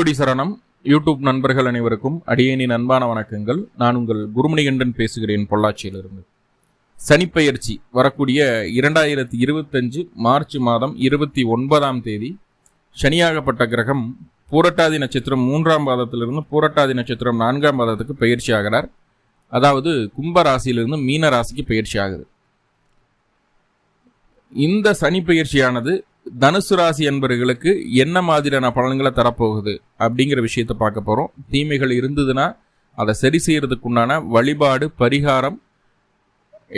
குருவடி சரணம். யூடியூப் நண்பர்கள் அனைவருக்கும் அடியேனின் அன்பான வணக்கங்கள். நான் உங்கள் குருமணிகண்டன் பேசுகிறேன் பொள்ளாச்சியிலிருந்து. சனிப்பெயர்ச்சி வரக்கூடிய இரண்டாயிரத்தி இருபத்தஞ்சு மார்ச் மாதம் இருபத்தி ஒன்பதாம் தேதி சனியாகப்பட்ட கிரகம் பூரட்டாதி நட்சத்திரம் மூன்றாம் பாதத்திலிருந்து பூரட்டாதி நட்சத்திரம் நான்காம் பாதத்துக்கு பயிற்சி ஆகிறார். அதாவது கும்ப ராசியிலிருந்து மீன ராசிக்கு பயிற்சி ஆகுது. இந்த சனி பயிற்சியானது தனுசு ராசி என்பவர்களுக்கு என்ன மாதிரியான பலன்களை தரப்போகுது அப்படிங்கிற விஷயத்தை பார்க்க போகிறோம் தீமைகள் இருந்ததுன்னா அதை சரி செய்கிறதுக்கு உண்டான வழிபாடு பரிகாரம்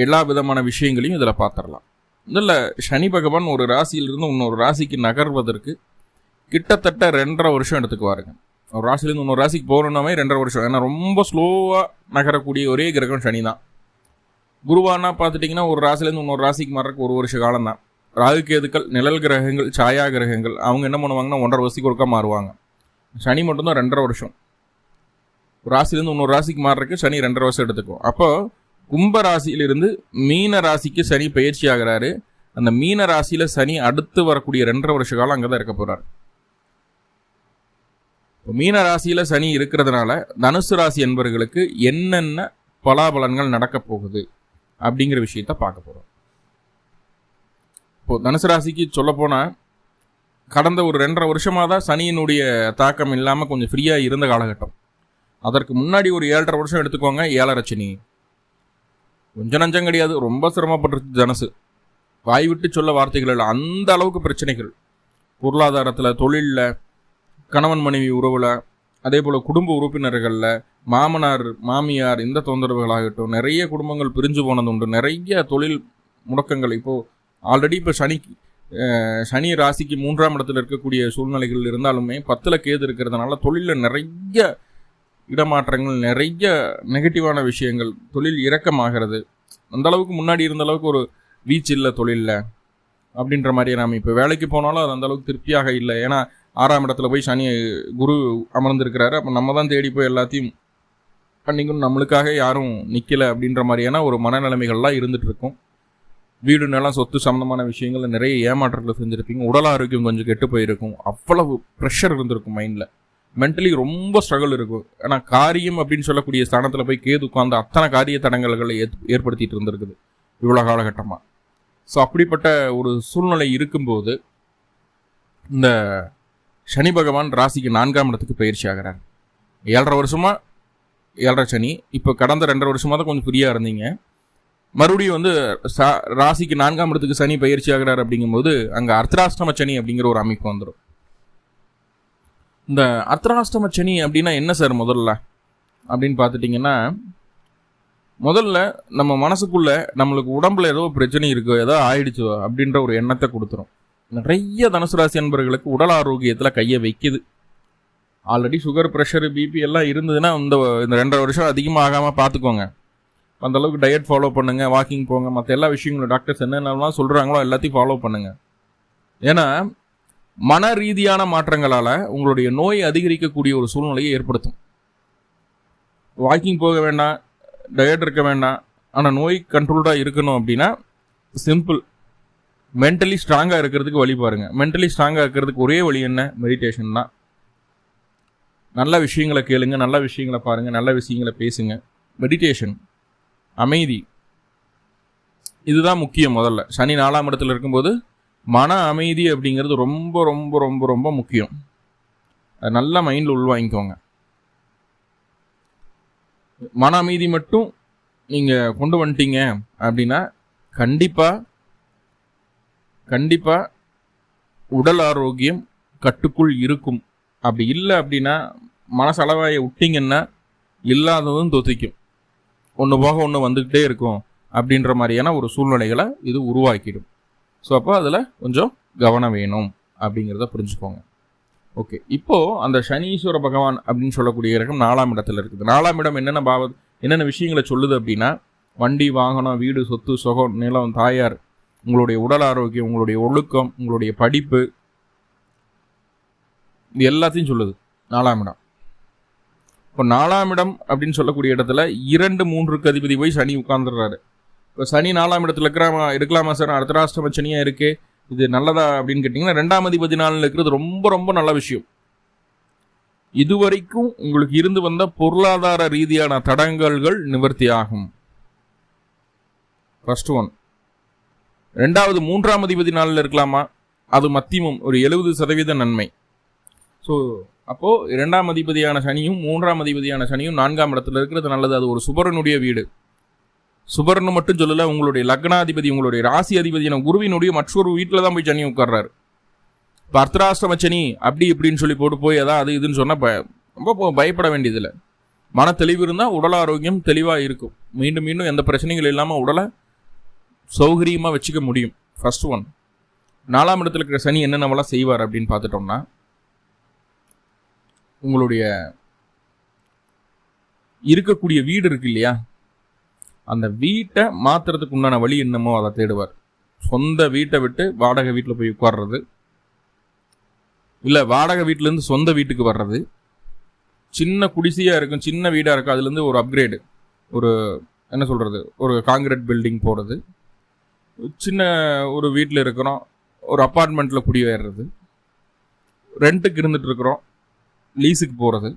எல்லா விதமான விஷயங்களையும் இதில் பார்த்துடலாம். இதில் சனி பகவான் ஒரு ராசியிலிருந்து இன்னொரு ராசிக்கு நகர்வதற்கு கிட்டத்தட்ட ரெண்டரை வருஷம் எடுத்துக்குவாருங்க. ஒரு ராசிலேருந்து இன்னொரு ராசிக்கு போகணுன்னாவே ரெண்டரை வருஷம். ஏன்னா ரொம்ப ஸ்லோவாக நகரக்கூடிய ஒரே கிரகம் சனி தான் குருவானா பார்த்துட்டிங்கன்னா ஒரு ராசிலேருந்து இன்னொரு ராசிக்கு மாறக்கு ஒரு வருஷ காலம் தான் ராகு கேதுக்கள் நிழல் கிரகங்கள் சாயா கிரகங்கள் அவங்க என்ன பண்ணுவாங்கன்னா ஒன்றரை வருஷத்துக்கு ஒருக்கா மாறுவாங்க. சனி மட்டும்தான் ரெண்டரை வருஷம். ஒரு ராசிலேருந்து இன்னொரு ராசிக்கு மாறுறதுக்கு சனி ரெண்டரை வருஷம் எடுத்துக்கும். அப்போ கும்ப ராசியிலிருந்து மீன ராசிக்கு சனி பயிற்சி ஆகிறாரு. அந்த மீன ராசியில் சனி அடுத்து வரக்கூடிய ரெண்டரை வருஷ காலம் அங்கே தான் இருக்க போகிறார் இப்போ மீன ராசியில் சனி இருக்கிறதுனால தனுசு ராசி என்பவர்களுக்கு என்னென்ன பலாபலன்கள் நடக்க போகுது அப்படிங்கிற விஷயத்த பார்க்க போகிறோம் இப்போ தனுசு ராசிக்கு சொல்ல கடந்த ஒரு ரெண்டரை வருஷமாக தான் சனியினுடைய தாக்கம் இல்லாமல் கொஞ்சம் ஃப்ரீயாக இருந்த காலகட்டம். அதற்கு முன்னாடி ஒரு ஏழரை வருஷம் எடுத்துக்கோங்க ஏழரை சனி. கொஞ்சம் நஞ்சம் கிடையாது ரொம்ப சிரமப்பட்டுருச்சு தனுசு. வாய் விட்டு சொல்ல வார்த்தைகள் இல்லை அந்த அளவுக்கு பிரச்சனைகள். பொருளாதாரத்தில் தொழிலில் கணவன் மனைவி உறவில் அதே போல் குடும்ப உறுப்பினர்களில் மாமனார் மாமியார் இந்த தொந்தரவுகளாகட்டும் நிறைய குடும்பங்கள் பிரிஞ்சு போனது உண்டு. நிறைய தொழில் முடக்கங்கள். இப்போது ஆல்ரெடி இப்போ சனி சனி ராசிக்கு மூன்றாம் இடத்துல இருக்கக்கூடிய சூழ்நிலைகள் இருந்தாலுமே பத்தில் கேது இருக்கிறதுனால தொழிலில் நிறைய இடமாற்றங்கள் நிறைய நெகட்டிவான விஷயங்கள் தொழில் இறக்கமாகிறது அந்த அளவுக்கு முன்னாடி இருந்த அளவுக்கு ஒரு வீச்சு இல்லை தொழிலில். அப்படின்ற மாதிரி நாம் இப்போ வேலைக்கு போனாலும் அது அந்தளவுக்கு திருப்தியாக இல்லை. ஏன்னா ஆறாம் இடத்துல போய் சனி குரு அமர்ந்திருக்கிறாரு. அப்போ நம்ம தான் தேடி போய் எல்லாத்தையும் பண்ணிக்கணும். நம்மளுக்காக யாரும் நிற்கலை அப்படின்ற மாதிரியான ஒரு மனநிலைமைகள்லாம் இருந்துகிட்ருக்கும் வீடு நிலம் சொத்து சம்மந்தமான விஷயங்கள்ல நிறைய ஏமாற்றங்களை செஞ்சுருப்பீங்க. உடல் ஆரோக்கியம் கொஞ்சம் கெட்டு போயிருக்கும். அவ்வளவு ப்ரெஷர் இருந்திருக்கும் மைண்டில் மென்டலி ரொம்ப ஸ்ட்ரகிள் இருக்கும். ஏன்னா காரியம் அப்படின்னு சொல்லக்கூடிய ஸ்தானத்தில் போய் கேது உட்காந்து அத்தனை காரிய தடங்கல்களை ஏத் ஏற்படுத்திட்டு இருந்திருக்குது. இவ்வளோ காலகட்டமாக ஸோ அப்படிப்பட்ட ஒரு சூழ்நிலை இருக்கும்போது இந்த சனி பகவான் ராசிக்கு நான்காம் இடத்துக்கு பயிற்சி ஆகிறார். ஏழரை வருஷமாக ஏழரை சனி. இப்போ கடந்த ரெண்டரை வருஷமா தான் கொஞ்சம் ஃப்ரீயாக இருந்தீங்க. மறுபடியும் வந்து சா- ராசிக்கு நான்காம் இடத்துக்கு சனி பயிற்சி ஆகிறார் அப்படிங்கும்போது அங்கே அர்த்தராஷ்டம சனி அப்படிங்கிற ஒரு அமைப்பு வந்துடும் இந்த அர்த்தராஷ்டம சனி அப்படின்னா என்ன சார் முதல்ல? அப்படின்னு பார்த்துட்டிங்கன்னா முதல்ல நம்ம மனசுக்குள்ள நம்மளுக்கு உடம்புல ஏதோ பிரச்சனை இருக்கோ ஏதோ ஆயிடுச்சோ அப்படின்ற ஒரு எண்ணத்தை கொடுத்துரும். நிறைய தனுசு ராசி அன்பர்களுக்கு உடல் ஆரோக்கியத்தில் கையை வைக்குது. ஆல்ரெடி சுகர் ப்ரெஷர் பிபி எல்லாம் இருந்ததுன்னா இந்த இந்த ரெண்டரை வருஷம் அதிகமாக ஆகாமல் பார்த்துக்கோங்க. அந்த அளவுக்கு டயட் ஃபாலோ பண்ணுங்க வாக்கிங் போங்க மற்ற எல்லா விஷயங்களும் டாக்டர்ஸ் என்னென்னலாம் சொல்கிறாங்களோ எல்லாத்தையும் ஃபாலோ பண்ணுங்கள் ஏன்னா மன ரீதியான மாற்றங்களால் உங்களுடைய நோய் அதிகரிக்கக்கூடிய ஒரு சூழ்நிலையை ஏற்படுத்தும். வாக்கிங் போக வேண்டாம் டயட் இருக்க வேண்டாம் ஆனால் நோய் கண்ட்ரோல்டாக இருக்கணும் அப்படின்னா சிம்பிள் மென்டலி ஸ்ட்ராங்காக இருக்கிறதுக்கு வழி பாருங்கள் மென்டலி ஸ்ட்ராங்காக இருக்கிறதுக்கு ஒரே வழி என்ன? மெடிடேஷன் தான். நல்ல விஷயங்களை கேளுங்க நல்ல விஷயங்களை பாருங்கள் நல்ல விஷயங்களை பேசுங்க. மெடிடேஷன் அமைதி. இதுதான் முக்கியம் முதல்ல. சனி நாலாம் இடத்துல இருக்கும்போது மன அமைதி அப்படிங்கிறது ரொம்ப ரொம்ப ரொம்ப ரொம்ப முக்கியம். அது நல்லா மைண்டில் உள்வாங்கிக்கோங்க. மன அமைதி மட்டும் நீங்கள் கொண்டு வந்துட்டீங்க அப்படின்னா கண்டிப்பாக கண்டிப்பாக உடல் ஆரோக்கியம் கட்டுக்குள் இருக்கும். அப்படி இல்லை அப்படின்னா மனசளவாயை விட்டீங்கன்னா இல்லாததும் தொத்திக்கும். ஒன்று போக ஒன்று வந்துக்கிட்டே இருக்கும் அப்படின்ற மாதிரியான ஒரு சூழ்நிலைகளை இது உருவாக்கிடும். ஸோ அப்போ அதில் கொஞ்சம் கவனம் வேணும் அப்படிங்கிறத புரிஞ்சுக்கோங்க. ஓகே இப்போது அந்த சனீஸ்வர பகவான் அப்படின்னு சொல்லக்கூடிய கிரகம் நாலாம் இடத்துல இருக்குது. நாலாம் இடம் என்னென்ன பாவ என்னென்ன விஷயங்களை சொல்லுது அப்படின்னா வண்டி வாகனம் வீடு சொத்து சுகம் நிலம் தாயார் உங்களுடைய உடல் ஆரோக்கியம் உங்களுடைய ஒழுக்கம் உங்களுடைய படிப்பு இது எல்லாத்தையும் சொல்லுது. நாலாம் இடம். இப்போ நாலாம் இடம் அப்படின்னு சொல்லக்கூடிய இடத்துல இரண்டு மூன்றுக்கு அதிபதி போய் சனி உட்கார்ந்துடுறாரு. இப்போ சனி நாலாம் இடத்துல இருக்கிறாமா இருக்கலாமா சார்? அர்த்தராஷ்டம சனியாக இருக்கு இது நல்லதா அப்படின்னு கேட்டிங்கன்னா ரெண்டாம் அதிபதி நாளில் இருக்கிறது ரொம்ப ரொம்ப நல்ல விஷயம். இதுவரைக்கும் உங்களுக்கு இருந்து வந்த பொருளாதார ரீதியான தடங்கல்கள் நிவர்த்தி ஆகும். ஃபர்ஸ்ட் ஒன் ரெண்டாவது மூன்றாம் அதிபதி நாளில் இருக்கலாமா? அது மத்தியமும் ஒரு எழுபது சதவீத நன்மை. ஸோ அப்போது இரண்டாம் அதிபதியான சனியும் மூன்றாம் அதிபதியான சனியும் நான்காம் இடத்துல இருக்கிறது நல்லது. அது ஒரு சுபரனுடைய வீடு. சுபரன் மட்டும் சொல்லலை உங்களுடைய லக்னாதிபதி உங்களுடைய ராசி அதிபதியான குருவினுடைய மற்றொரு வீட்டில் தான் போய் சனி உட்கார்றாரு. இப்போ அர்த்தராஷ்டிரம சனி அப்படி இப்படின்னு சொல்லி போட்டு போய் அதான் அது இதுன்னு சொன்னால் ப ரொம்ப பயப்பட வேண்டியதில்லை. மன தெளிவு இருந்தால் உடல் ஆரோக்கியம் தெளிவாக இருக்கும். மீண்டும் மீண்டும் எந்த பிரச்சனைகள் இல்லாமல் உடலை சௌகரியமாக வச்சுக்க முடியும். ஃபர்ஸ்ட் ஒன் நாலாம் இடத்துல இருக்கிற சனி என்னென்னவெல்லாம் செய்வார் அப்படின்னு பார்த்துட்டோம்னா உங்களுடைய இருக்கக்கூடிய வீடு இருக்கு இல்லையா? அந்த வீட்டை மாத்துறதுக்கு உண்டான வழி என்னமோ அதை தேடுவார். சொந்த வீட்டை விட்டு வாடகை வீட்டில் போய் உட்கார்றது. இல்லை வாடகை வீட்டிலேருந்து சொந்த வீட்டுக்கு வர்றது. சின்ன குடிசையாக இருக்கும் சின்ன வீடாக இருக்கும் அதுலேருந்து ஒரு அப்கிரேடு ஒரு என்ன சொல்கிறது ஒரு காங்கிரீட் பில்டிங் போகிறது சின்ன ஒரு வீட்டில் இருக்கிறோம் ஒரு அப்பார்ட்மெண்ட்டில் குடியேறுறது ரெண்ட்டுக்கு இருந்துட்டு இருக்கிறோம். லீஸுக்கு போகிறது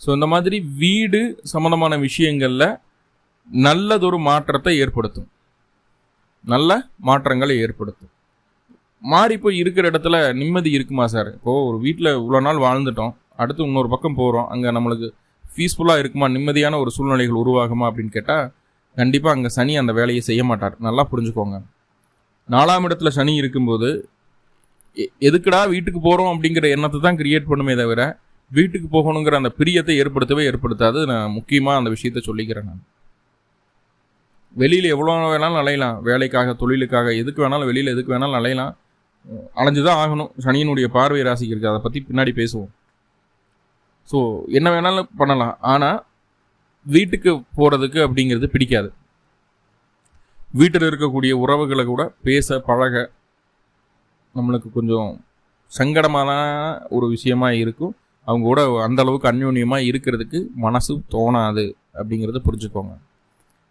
ஸோ இந்த மாதிரி வீடு சம்மந்தமான விஷயங்களில் நல்லதொரு மாற்றத்தை ஏற்படுத்தும். நல்ல மாற்றங்களை ஏற்படுத்தும். மாறி போய் இருக்கிற இடத்துல நிம்மதி இருக்குமா சார்? இப்போது ஒரு வீட்டில் இவ்வளோ நாள் வாழ்ந்துட்டோம். அடுத்து இன்னொரு பக்கம் போகிறோம் அங்கே நம்மளுக்கு பீஸ்ஃபுல்லாக இருக்குமா நிம்மதியான ஒரு சூழ்நிலைகள் உருவாகுமா அப்படின்னு கேட்டால் கண்டிப்பாக அங்கே சனி அந்த வேலையை செய்ய மாட்டார். நல்லா புரிஞ்சுக்கோங்க. நாலாம் இடத்துல சனி இருக்கும்போது எ- எதுக்குடா வீட்டுக்கு போகிறோம் அப்படிங்கிற எண்ணத்தை தான் கிரியேட் பண்ணுமே தவிர வீட்டுக்கு போகணுங்கிற அந்த பிரியத்தை ஏற்படுத்தவே ஏற்படுத்தாது. நான் முக்கியமாக அந்த விஷயத்த சொல்லிக்கிறேன் நான். வெளியில் எவ்வளோ வேணாலும் அலையலாம் வேலைக்காக தொழிலுக்காக எதுக்கு வேணாலும் வெளியில் எதுக்கு வேணாலும் அலையலாம் அலைஞ்சு தான் ஆகணும். சனியினுடைய பார்வை ராசிக்கு இருக்குது அதை பற்றி பின்னாடி பேசுவோம். ஸோ என்ன வேணாலும் பண்ணலாம். ஆனால் வீட்டுக்கு போகிறதுக்கு அப்படிங்கிறது பிடிக்காது. வீட்டில் இருக்கக்கூடிய உறவுகளை கூட பேச பழக நம்மளுக்கு கொஞ்சம் சங்கடமான ஒரு விஷயமா இருக்கும். அவங்க கூட அந்த அளவுக்கு அந்யோன்யமாக இருக்கிறதுக்கு மனசு தோணாது அப்படிங்கிறத புரிஞ்சுக்கோங்க.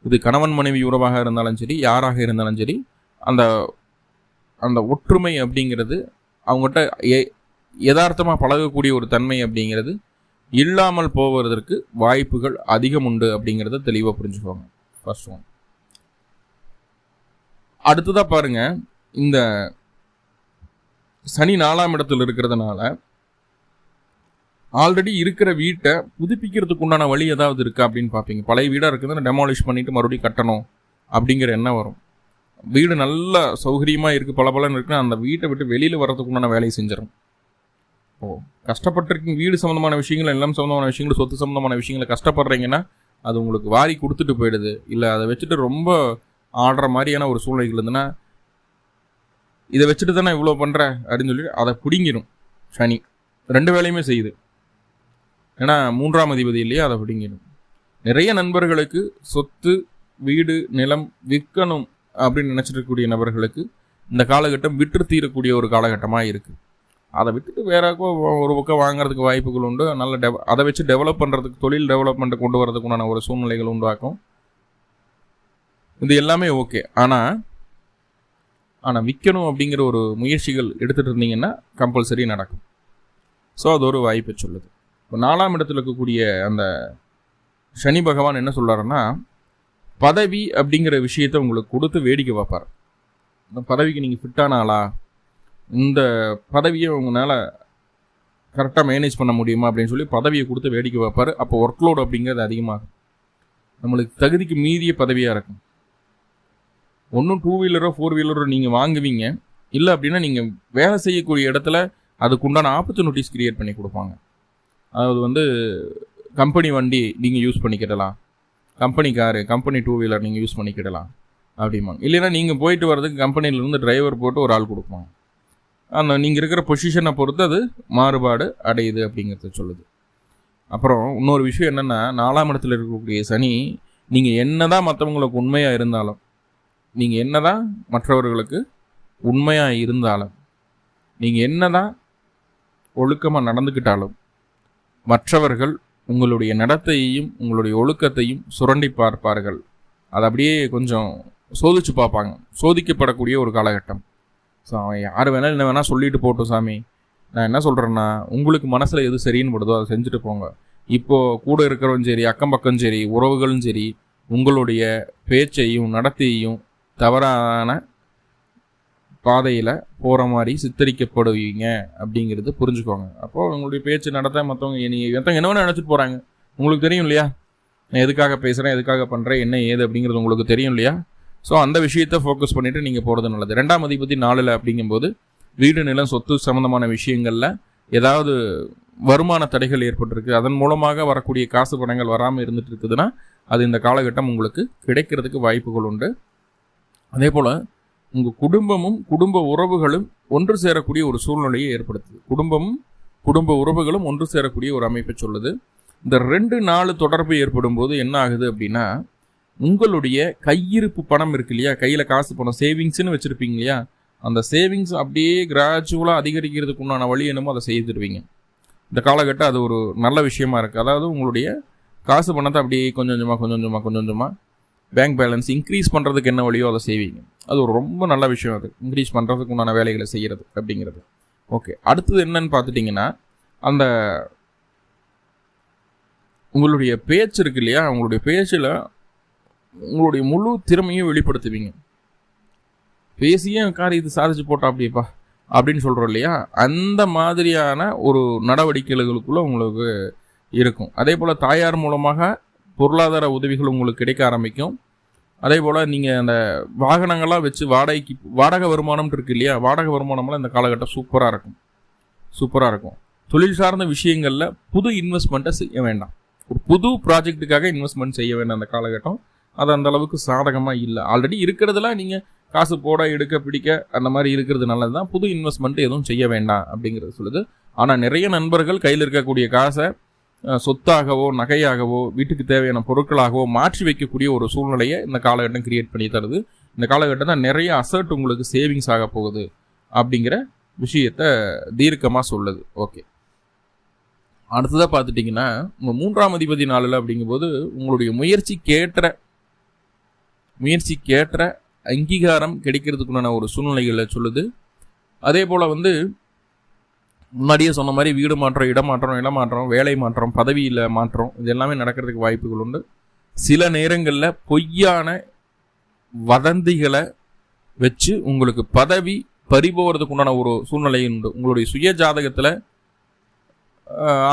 இது கணவன் மனைவி உறவாக இருந்தாலும் சரி யாராக இருந்தாலும் சரி அந்த அந்த ஒற்றுமை அப்படிங்கிறது அவங்ககிட்ட எ யதார்த்தமாக பழகக்கூடிய ஒரு தன்மை அப்படிங்கிறது இல்லாமல் போவதற்கு வாய்ப்புகள் அதிகம் உண்டு அப்படிங்கிறத தெளிவாக புரிஞ்சுக்கோங்க. ஃபர்ஸ்ட் ஒன் அடுத்ததாக பாருங்க இந்த சனி நாலாம் இடத்தில் இருக்கிறதுனால ஆல்ரெடி இருக்கிற வீட்டை புதுப்பிக்கிறதுக்கு உண்டான வழி ஏதாவது இருக்கா அப்படின்னு பார்ப்பீங்க. பழைய வீடாக இருக்குதுன்னு டெமாலிஷ் பண்ணிட்டு மறுபடியும் கட்டணும் அப்படிங்கிற எண்ணம் வரும். வீடு நல்ல சௌகரியமாக இருக்குது பல பலன்னு இருக்குன்னா அந்த வீட்டை விட்டு வெளியில் வர்றதுக்கு உண்டான வேலையை செஞ்சிடும் ஓ கஷ்டப்பட்டிருக்கீங்க. வீடு சம்மந்தமான விஷயங்கள் எல்லாம் சம்மந்தமான விஷயங்கள் சொத்து சம்மந்தமான விஷயங்களை கஷ்டப்படுறீங்கன்னா அது உங்களுக்கு வாரி கொடுத்துட்டு போயிடுது. இல்லை அதை வச்சுட்டு ரொம்ப ஆடுற மாதிரியான ஒரு சூழ்நிலை இருந்ததுன்னா இதை வச்சுட்டு தானே இவ்வளோ பண்ணுற அப்படின்னு சொல்லி அதை பிடிங்கிடும் சனி. ரெண்டு வேலையுமே செய்யுது. ஏன்னா மூன்றாம் அதிபதி இல்லையா? அதை பிடிங்கிடும். நிறைய நண்பர்களுக்கு சொத்து வீடு நிலம் விற்கணும் அப்படின்னு நினச்சிட்டு இருக்கக்கூடிய நபர்களுக்கு இந்த காலகட்டம் விற்று தீரக்கூடிய ஒரு காலகட்டமாக இருக்குது அதை விட்டுட்டு வேற ஒரு பக்கம் வாங்குறதுக்கு வாய்ப்புகள் உண்டு. நல்ல டெவ அதை வச்சு டெவலப் பண்ணுறதுக்கு தொழில் டெவலப்மெண்ட்டை கொண்டு வரதுக்கு உண்டான ஒரு சூழ்நிலைகள் உண்டாக்கும். இது எல்லாமே ஓகே ஆனால் ஆனால் விற்கணும் அப்படிங்கிற ஒரு முயற்சிகள் எடுத்துகிட்டு இருந்தீங்கன்னா கம்பல்சரி நடக்கும். ஸோ அது ஒரு வாய்ப்பை சொல்லுது. இப்போ நாலாம் இடத்துல இருக்கக்கூடிய அந்த சனி பகவான் என்ன சொல்கிறாருன்னா பதவி அப்படிங்கிற விஷயத்தை உங்களுக்கு கொடுத்து வேடிக்கை பார்ப்பார். இந்த பதவிக்கு நீங்கள் ஃபிட்டான ஆளா? இந்த பதவியை உங்களால் கரெக்டாக மேனேஜ் பண்ண முடியுமா அப்படின்னு சொல்லி பதவியை கொடுத்து வேடிக்கை பார்ப்பார். அப்போ ஒர்க் லோடு அப்படிங்கிறது அதிகமாகும். நம்மளுக்கு தகுதிக்கு மீறிய பதவியாக இருக்கும். ஒன்றும் டூ வீலரோ ஃபோர் வீலரோ நீங்கள் வாங்குவீங்க. இல்லை அப்படின்னா நீங்கள் வேலை செய்யக்கூடிய இடத்துல அதுக்குண்டான ஆப்பர்ச்சுனிட்டிஸ் கிரியேட் பண்ணி கொடுப்பாங்க. அதாவது வந்து கம்பெனி வண்டி நீங்கள் use பண்ணிக்கிடலாம். Company car company two wheeler நீங்கள் யூஸ் பண்ணிக்கிடலாம். அப்படிம்பாங்க. இல்லைன்னா நீங்கள் போயிட்டு வர்றதுக்கு கம்பெனிலேருந்து டிரைவர் போட்டு ஒரு ஆள் கொடுப்பாங்க. அந்த நீங்கள் இருக்கிற பொசிஷனை பொறுத்து அது மாறுபாடு அடையுது அப்படிங்கிறத சொல்லுது. அப்புறம் இன்னொரு விஷயம் என்னென்னா நாலாம் இடத்துல இருக்கக்கூடிய சனி நீங்கள் என்ன தான் மற்றவங்களுக்கு உண்மையாக இருந்தாலும் நீங்கள் என்னதான் மற்றவர்களுக்கு உண்மையாக இருந்தாலும் நீங்கள் என்னதான் ஒழுக்கமாக நடந்துக்கிட்டாலும் மற்றவர்கள் உங்களுடைய நடத்தையையும் உங்களுடைய ஒழுக்கத்தையும் சுரண்டி பார்ப்பார்கள். அதை அப்படியே கொஞ்சம் சோதிச்சு பார்ப்பாங்க. சோதிக்கப்படக்கூடிய ஒரு காலகட்டம். ஸோ அவன் யார் வேணாலும் என்ன வேணால் சொல்லிட்டு போட்டோம் சாமி. நான் என்ன சொல்கிறேன்னா உங்களுக்கு மனசில் எது சரின்னு படுதோ அதை செஞ்சுட்டு போங்க. இப்போது கூட இருக்கிறவன் சரி அக்கம் பக்கம் சரி உறவுகளும் சரி உங்களுடைய பேச்சையும் நடத்தையும் தவறான பாதையில் போகிற மாதிரி சித்தரிக்கப்படுவீங்க அப்படிங்கிறது புரிஞ்சுக்கோங்க. அப்போது உங்களுடைய பேச்சு நடத்த மற்றவங்க நீங்கள் மற்றவங்க என்ன நினச்சிட்டு போகிறாங்க உங்களுக்கு தெரியும் இல்லையா? நான் எதுக்காக பேசுகிறேன் எதுக்காக பண்ணுறேன் என்ன ஏது அப்படிங்கிறது உங்களுக்கு தெரியும் இல்லையா? ஸோ அந்த விஷயத்தை ஃபோக்கஸ் பண்ணிவிட்டு நீங்கள் போகிறது நல்லது. ரெண்டாம் அதிபதி நாளில் அப்படிங்கும்போது வீடு நிலம் சொத்து சம்மந்தமான விஷயங்களில் ஏதாவது வருமான தடைகள் ஏற்பட்டிருக்கு. அதன் மூலமாக வரக்கூடிய காசு பணங்கள் வராமல் இருந்துட்டு இருக்குதுன்னா அது இந்த காலகட்டம் உங்களுக்கு கிடைக்கிறதுக்கு வாய்ப்புகள் உண்டு. அதே போல் உங்கள் குடும்பமும் குடும்ப உறவுகளும் ஒன்று சேரக்கூடிய ஒரு சூழ்நிலையை ஏற்படுத்துது. குடும்பமும் குடும்ப உறவுகளும் ஒன்று சேரக்கூடிய ஒரு அமைப்பை சொல்லுது. இந்த ரெண்டு நாலு தொடர்பு ஏற்படும் போது என்ன ஆகுது அப்படின்னா உங்களுடைய கையிருப்பு பணம் இருக்கு இல்லையா? கையில் காசு பணம் சேவிங்ஸ்னு வச்சுருப்பீங்க இல்லையா? அந்த சேவிங்ஸ் அப்படியே கிராஜுவலாக அதிகரிக்கிறதுக்கு உண்டான வழி என்னமோ அதை செய்துருவீங்க. இந்த காலகட்டம் அது ஒரு நல்ல விஷயமா இருக்குது அதாவது உங்களுடைய காசு பணத்தை அப்படியே கொஞ்சம் கொஞ்சமாக கொஞ்சம் கொஞ்சமாக கொஞ்சம் கொஞ்சமாக பேங்க் பேலன்ஸ் இன்க்ரீஸ் பண்ணுறதுக்கு என்ன வழியோ அதை செய்வீங்க. அது ஒரு ரொம்ப நல்ல விஷயம் அது. இன்க்ரீஸ் பண்ணுறதுக்கு உண்டான வேலைகளை செய்கிறது அப்படிங்கிறது. ஓகே அடுத்தது என்னன்னு பார்த்துட்டிங்கன்னா அந்த உங்களுடைய பேச்சு இருக்கு இல்லையா? உங்களுடைய பேச்சில் உங்களுடைய முழு திறமையும் வெளிப்படுத்துவீங்க. பேசியே காரியத்தை சாதிச்சு போட்டா அப்படியேப்பா அப்படின்னு சொல்கிறோம் இல்லையா? அந்த மாதிரியான ஒரு நடவடிக்கைகளுக்குள்ளே உங்களுக்கு இருக்கும். அதே போல் தாயார் மூலமாக பொருளாதார உதவிகள் உங்களுக்கு கிடைக்க ஆரம்பிக்கும். அதே போல் நீங்கள் அந்த வாகனங்கள்லாம் வச்சு வாடகைக்கு வாடகை வருமானம் இருக்கு இல்லையா? வாடகை வருமானம்லாம் இந்த காலகட்டம் சூப்பராக இருக்கும். சூப்பராக இருக்கும். தொழில் சார்ந்த விஷயங்களில் புது இன்வெஸ்ட்மெண்ட்டை செய்ய வேண்டாம். ஒரு புது ப்ராஜெக்ட்டுக்காக இன்வெஸ்ட்மெண்ட் செய்ய வேண்டாம் அந்த காலகட்டம். அது அந்த அளவுக்கு சாதகமாக இல்லை. ஆல்ரெடி இருக்கிறதுலாம் நீங்கள் காசு போட எடுக்க பிடிக்க அந்த மாதிரி இருக்கிறது நல்லது தான் புது இன்வெஸ்ட்மெண்ட் எதுவும் செய்ய வேண்டாம் அப்படிங்கிறது சொல்லுது. ஆனால் நிறைய நண்பர்கள் கையில் இருக்கக்கூடிய காசை சொத்தாகவோ நகையாகவோ வீட்டுக்கு தேவையான பொருட்களாகவோ மாற்றி வைக்கக்கூடிய ஒரு சூழ்நிலையை இந்த காலகட்டம் கிரியேட் பண்ணி தருது. இந்த காலகட்டம் தான் நிறைய அசர்ட் உங்களுக்கு சேவிங்ஸ் ஆக போகுது அப்படிங்கிற விஷயத்த தீர்க்கமாக சொல்லுது. ஓகே அடுத்ததாக பார்த்துட்டிங்கன்னா உங்கள் மூன்றாம் அதிபதி நாளில் அப்படிங்கும்போது உங்களுடைய முயற்சிக்கேற்ற முயற்சிக்கேற்ற அங்கீகாரம் கிடைக்கிறதுக்குண்டான ஒரு சூழ்நிலைகளை சொல்லுது. அதே போல் வந்து முன்னாடியே சொன்ன மாதிரி வீடு மாற்றம் இடமாற்றம் இடமாற்றம் வேலை மாற்றம் பதவியில் மாற்றம் இது எல்லாமே நடக்கிறதுக்கு வாய்ப்புகள் உண்டு. சில நேரங்களில் பொய்யான வதந்திகளை வச்சு உங்களுக்கு பதவி பறிபோகிறதுக்கு உண்டான ஒரு சூழ்நிலை உண்டு. உங்களுடைய சுய ஜாதகத்தில்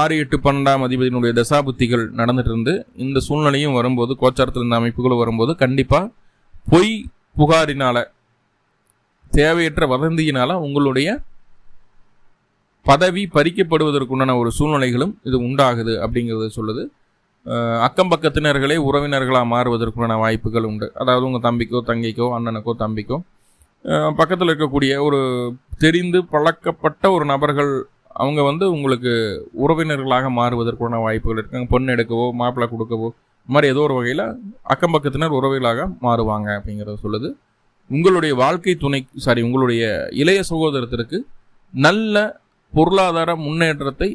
ஆறு எட்டு பன்னெண்டாம் அதிபதியினுடைய தசாபுத்திகள் நடந்துட்டு இருந்து இந்த சூழ்நிலையும் வரும்போது கோச்சாரத்தில் இருந்த அமைப்புகளும் வரும்போது கண்டிப்பாக பொய் புகாரினால் தேவையற்ற வதந்தியினால் உங்களுடைய பதவி பறிக்கப்படுவதற்குண்டான ஒரு சூழ்நிலைகளும் இது உண்டாகுது அப்படிங்கிறத சொல்லுது. அக்கம் பக்கத்தினர்களே உறவினர்களாக மாறுவதற்குண்டான வாய்ப்புகள் உண்டு. அதாவது உங்கள் தம்பிக்கோ தங்கைக்கோ அண்ணனுக்கோ தம்பிக்கோ. பக்கத்தில் இருக்கக்கூடிய ஒரு தெரிந்து பழக்கப்பட்ட ஒரு நபர்கள் அவங்க வந்து உங்களுக்கு உறவினர்களாக மாறுவதற்குண்டான வாய்ப்புகள் இருக்குங்க பொண்ணு எடுக்கவோ மாப்பிள்ளை கொடுக்கவோ இந்த மாதிரி ஏதோ ஒரு வகையில் அக்கம் பக்கத்தினர் உறவுகளாக மாறுவாங்க அப்படிங்கிறத சொல்லுது. உங்களுடைய வாழ்க்கை துணை சாரி உங்களுடைய இளைய சகோதரத்திற்கு நல்ல பொருளாதார முன்னேற்றத்தை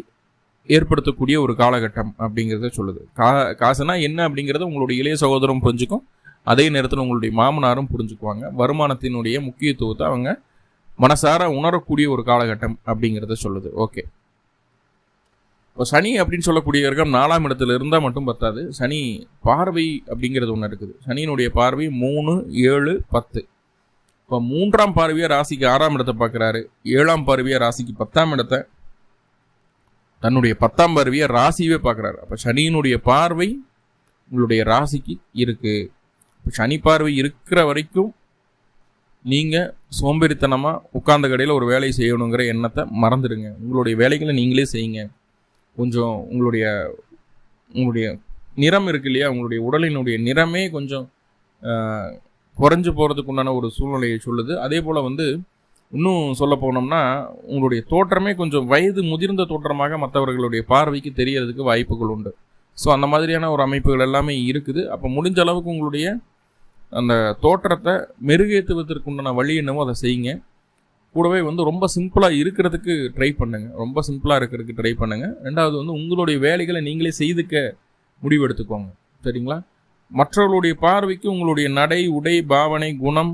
ஏற்படுத்தக்கூடிய ஒரு காலகட்டம் அப்படிங்கிறத சொல்லுது. கா காசுனா என்ன அப்படிங்கிறத உங்களுடைய இளைய சகோதரம் புரிஞ்சுக்கும். அதே நேரத்தில் உங்களுடைய மாமனாரும் புரிஞ்சுக்குவாங்க. வருமானத்தினுடைய முக்கியத்துவத்தை அவங்க மனசார உணரக்கூடிய ஒரு காலகட்டம் அப்படிங்கிறத சொல்லுது. ஓகே. இப்போ சனி அப்படின்னு சொல்லக்கூடிய கிரகம் நாலாம் இடத்துல இருந்தால் மட்டும் பத்தாது. சனி பார்வை அப்படிங்கிறது ஒன்று இருக்குது. சனியினுடைய பார்வை மூணு ஏழு பத்து. இப்போ மூன்றாம் பார்வையாக ராசிக்கு ஆறாம் இடத்தை பார்க்குறாரு. ஏழாம் பார்வையாக ராசிக்கு பத்தாம் இடத்தை தன்னுடைய பத்தாம் பார்வையாக ராசியவே பார்க்குறாரு. அப்போ சனியினுடைய பார்வை உங்களுடைய ராசிக்கு இருக்குது இப்போ சனி பார்வை இருக்கிற வரைக்கும் நீங்கள் சோம்பேறித்தனமாக உட்கார்ந்த கடையில் ஒரு வேலையை செய்யணுங்கிற எண்ணத்தை மறந்துடுங்க. உங்களுடைய வேலைகளை நீங்களே செய்யுங்க. கொஞ்சம் உங்களுடைய உங்களுடைய நிறம் இருக்கு இல்லையா? உங்களுடைய உடலினுடைய நிறமே கொஞ்சம் குறைஞ்சு போகிறதுக்கு உண்டான ஒரு சூழ்நிலையை சொல்லுது. அதே போல் வந்து இன்னும் சொல்ல போனோம்னா உங்களுடைய தோற்றமே கொஞ்சம் வயது முதிர்ந்த தோற்றமாக மற்றவர்களுடைய பார்வைக்கு தெரியறதுக்கு வாய்ப்புகள் உண்டு. ஸோ அந்த மாதிரியான ஒரு அமைப்புகள் எல்லாமே இருக்குது. அப்போ முடிஞ்ச அளவுக்கு உங்களுடைய அந்த தோற்றத்தை மெருகேற்றுவதற்கு உண்டான வழி என்னவோ அதை செய்யுங்க. கூடவே வந்து ரொம்ப சிம்பிளாக இருக்கிறதுக்கு ட்ரை பண்ணுங்கள் ரொம்ப சிம்பிளாக இருக்கிறதுக்கு ட்ரை பண்ணுங்கள் ரெண்டாவது வந்து உங்களுடைய வேலைகளை நீங்களே செய்துக்க முடிவெடுத்துக்கோங்க சரிங்களா? மற்றவர்களுடைய பார்வைக்கு உங்களுடைய நடை உடை பாவனை குணம்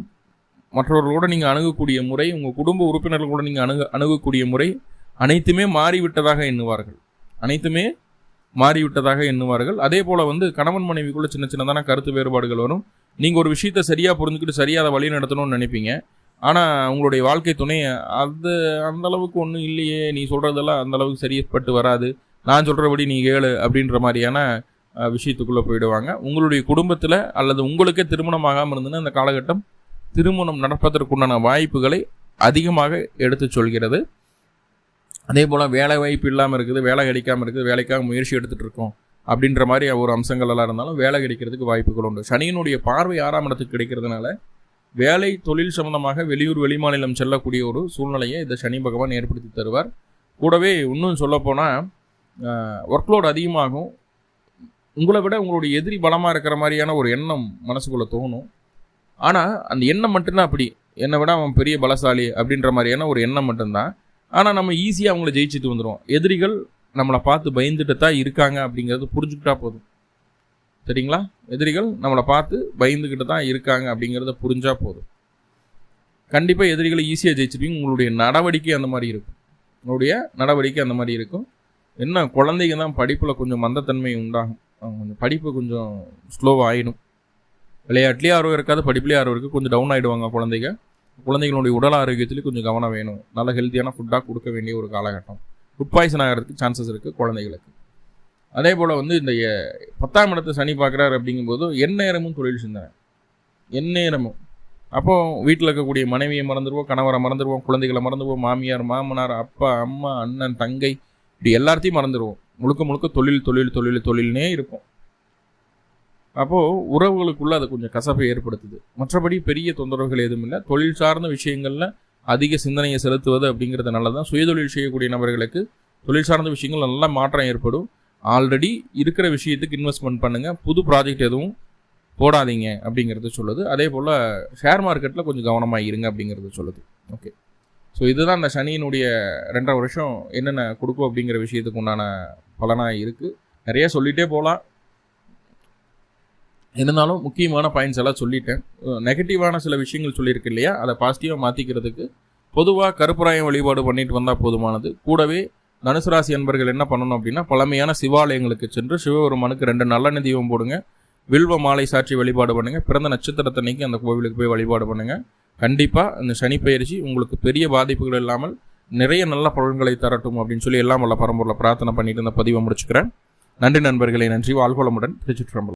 மற்றவர்களோட நீங்கள் அணுகக்கூடிய முறை உங்கள் குடும்ப உறுப்பினர்களோட நீங்கள் அணுக அணுகக்கூடிய முறை அனைத்துமே மாறிவிட்டதாக எண்ணுவார்கள். அனைத்துமே மாறிவிட்டதாக எண்ணுவார்கள். அதே போல் வந்து கணவன் மனைவிக்குள்ள சின்ன சின்னதான கருத்து வேறுபாடுகள் வரும். நீங்கள் ஒரு விஷயத்த சரியாக புரிஞ்சுக்கிட்டு சரியாக வழி நடத்தணும்னு நினைப்பீங்க. ஆனால் உங்களுடைய வாழ்க்கை துணை அது அந்தளவுக்கு ஒன்றும் இல்லையே நீ சொல்கிறதெல்லாம் அந்த அளவுக்கு சரியப்பட்டு வராது. நான் சொல்கிறபடி நீ கேளு அப்படின்ற மாதிரியான விஷயத்துக்குள்ளே போயிடுவாங்க. உங்களுடைய குடும்பத்தில் அல்லது உங்களுக்கே திருமணம் ஆகாமல் இருந்ததுன்னா இந்த காலகட்டம் திருமணம் நடப்பதற்குண்டான வாய்ப்புகளை அதிகமாக எடுத்து சொல்கிறது. அதே போல் வேலை வாய்ப்பு இல்லாமல் இருக்குது வேலை கிடைக்காமல் இருக்குது வேலைக்காக முயற்சி எடுத்துகிட்டு இருக்கோம் அப்படின்ற மாதிரி ஒரு அம்சங்கள் எல்லாம் இருந்தாலும் வேலை கிடைக்கிறதுக்கு வாய்ப்புகள் உண்டு. சனியினுடைய பார்வை ஆறாம் இடத்துக்கு கிடைக்கிறதுனால வேலை தொழில் சம்பந்தமாக வெளியூர் வெளிமாநிலம் செல்லக்கூடிய ஒரு சூழ்நிலையை இந்த சனி பகவான் ஏற்படுத்தி தருவார். கூடவே இன்னும் சொல்லப்போனால் ஒர்க்லோடு அதிகமாகும். உங்களை விட உங்களுடைய எதிரி பலமாக இருக்கிற மாதிரியான ஒரு எண்ணம் மனசுக்குள்ளே தோணும். ஆனால் அந்த எண்ணம் மட்டும்தான் அப்படி. என்னை விட அவன் பெரிய பலசாலி அப்படின்ற மாதிரியான ஒரு எண்ணம் மட்டும்தான். ஆனால் நம்ம ஈஸியாக அவங்கள ஜெயிச்சுட்டு வந்துடுவோம் எதிரிகள் நம்மளை பார்த்து பயந்துட்டு தான் இருக்காங்க அப்படிங்கிறது புரிஞ்சுக்கிட்டா போதும். சரிங்களா? எதிரிகள் நம்மளை பார்த்து பயந்துக்கிட்டு தான் இருக்காங்க அப்படிங்கிறத புரிஞ்சா போதும். கண்டிப்பாக எதிரிகளை ஈஸியாக ஜெயிச்சிருவீங்க. உங்களுடைய நடவடிக்கை அந்த மாதிரி இருக்கும். உங்களுடைய நடவடிக்கை அந்த மாதிரி இருக்கும். என்ன குழந்தைங்க தான் படிப்பில் கொஞ்சம் மந்தத்தன்மை உண்டாகும். அவங்க கொஞ்சம் படிப்பு கொஞ்சம் ஸ்லோவாக ஆகிடும் விளையாட்லேயே ஆர்வம் இருக்காது படிப்புலேயே ஆர்வம் இருக்குது கொஞ்சம் டவுன் ஆகிடுவாங்க குழந்தைங்க. குழந்தைகளுடைய உடல் ஆரோக்கியத்துலேயும் கொஞ்சம் கவனம் வேணும். நல்ல ஹெல்த்தியான ஃபுட்டாக கொடுக்க வேண்டிய ஒரு காலகட்டம். ஃபுட் பாய்சன் ஆகிறதுக்கு சான்சஸ் இருக்குது குழந்தைகளுக்கு. அதே போல் வந்து இந்த எ- பத்தாம் இடத்தை சனி பார்க்குறாரு அப்படிங்கும்போது எந்நேரமும் தொழில் சிந்தனை. எந்நேரமும். அப்போ வீட்டில் இருக்கக்கூடிய மனைவியை மறந்துடுவோம் கணவரை மறந்துடுவோம் குழந்தைகளை மறந்துடுவோம் மாமியார் மாமனார் அப்பா அம்மா அண்ணன் தங்கை இப்படி எல்லாத்தையும் மறந்துடுவோம் முழுக்க முழுக்க தொழில் தொழில் தொழில் தொழில்னே இருக்கும். அப்போது உறவுகளுக்குள்ளே அது கொஞ்சம் கசப்பை ஏற்படுத்துது. மற்றபடி பெரிய தொந்தரவுகள் எதுவும் இல்லை. தொழில் சார்ந்த விஷயங்களில் அதிக சிந்தனையை செலுத்துவது அப்படிங்கிறதுனால தான் சுயதொழில் செய்யக்கூடிய நபர்களுக்கு தொழில் சார்ந்த விஷயங்கள் நல்ல மாற்றம் ஏற்படும். ஆல்ரெடி இருக்கிற விஷயத்துக்கு இன்வெஸ்ட்மெண்ட் பண்ணுங்கள் புது ப்ராஜெக்ட் எதுவும் போடாதீங்க அப்படிங்கிறது சொல்லுது. அதே போல் ஷேர் மார்க்கெட்டில் கொஞ்சம் கவனமாக இருங்க அப்படிங்கிறது சொல்லுது. ஓகே. ஸோ இதுதான் இந்த சனியினுடைய ரெண்டரை வருஷம் என்னென்ன கொடுக்கும் அப்படிங்கிற விஷயத்துக்கு உண்டான பலனாக இருக்குது நிறைய சொல்லிகிட்டே போகலாம். இருந்தாலும் முக்கியமான பாயிண்ட்ஸ் எல்லாம் சொல்லிட்டேன். நெகட்டிவான சில விஷயங்கள் சொல்லியிருக்கு இல்லையா? அதை பாசிட்டிவாக மாற்றிக்கிறதுக்கு பொதுவாக கருப்பராயம் வழிபாடு பண்ணிட்டு வந்தால் போதுமானது. கூடவே தனுசு ராசி அன்பர்கள் என்ன பண்ணணும் அப்படின்னா பழமையான சிவாலயங்களுக்கு சென்று சிவபெருமானுக்கு ரெண்டு நல்லெண்ணெய் தீபம் போடுங்க. வில்வ மாலை சாட்சி வழிபாடு பண்ணுங்கள் பிறந்த நட்சத்திரத்தன்னைக்கு அந்த கோவிலுக்கு போய் வழிபாடு பண்ணுங்கள் கண்டிப்பாக அந்த சனி பயிற்சி உங்களுக்கு பெரிய பாதிப்புகள் இல்லாமல் நிறைய நல்ல பலன்களை தரட்டும் அப்படின்னு சொல்லி எல்லாம் வல்ல பரம்பூரில் பிரார்த்தனை பண்ணிட்டு இந்த பதிவை முடிச்சுக்கிறேன். நன்றி நண்பர்களே நன்றி. வாழ்வளமுடன் திருச்சிற்றம்பலம்.